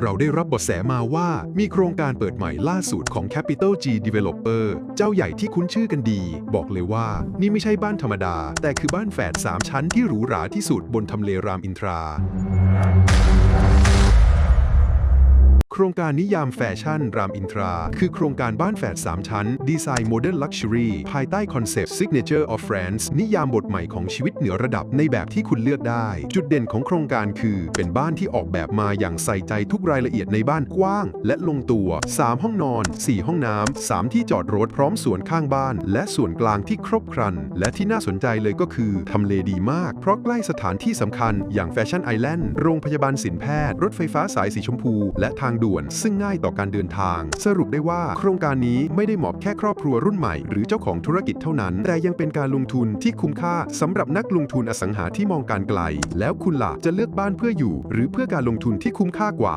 เราได้รับบทแสมาว่ามีโครงการเปิดใหม่ล่าสุดของ Capital G Developer เจ้าใหญ่ที่คุ้นชื่อกันดี บอกเลยว่านี่ไม่ใช่บ้านธรรมดา แต่คือบ้านแฝด3ชั้นที่หรูหราที่สุดบนทำเลรามอินทรา ครงการนิยามแฟชั่น รามอินทรา คือโครงการบ้านแฝด3 ชั้น ดีไซน์โมเดิร์นลักชัวรี่ภายใต้คอนเซปต์ Signature of France นิยามบทใหม่ของชีวิตเหนือระดับในแบบที่คุณเลือกได้ จุดเด่นของโครงการคือ เป็นบ้านที่ออกแบบมาอย่างใส่ใจทุกรายละเอียดในบ้านกว้าง และลงตัว 3 ห้องนอน 4 ห้องน้ำ 3 ที่จอดรถพร้อมสวนข้างบ้าน และส่วนกลางที่ครบครัน และที่น่าสนใจเลยก็คือทำเลดีมาก เพราะใกล้สถานที่สำคัญอย่างแฟชั่นไอแลนด์โรงพยาบาลศิลแพทย์ รถไฟฟ้าสายสีชมพู และทางด่วนซึ่งง่ายต่อการเดินทาง สรุปได้ว่า โครงการนี้ไม่ได้เหมาะแค่ครอบครัวรุ่นใหม่หรือเจ้าของธุรกิจเท่านั้น แต่ยังเป็นการลงทุนที่คุ้มค่าสำหรับนักลงทุนอสังหาที่มองการไกล แล้วคุณล่ะจะเลือกบ้านเพื่ออยู่ หรือเพื่อการลงทุนที่คุ้มค่ากว่า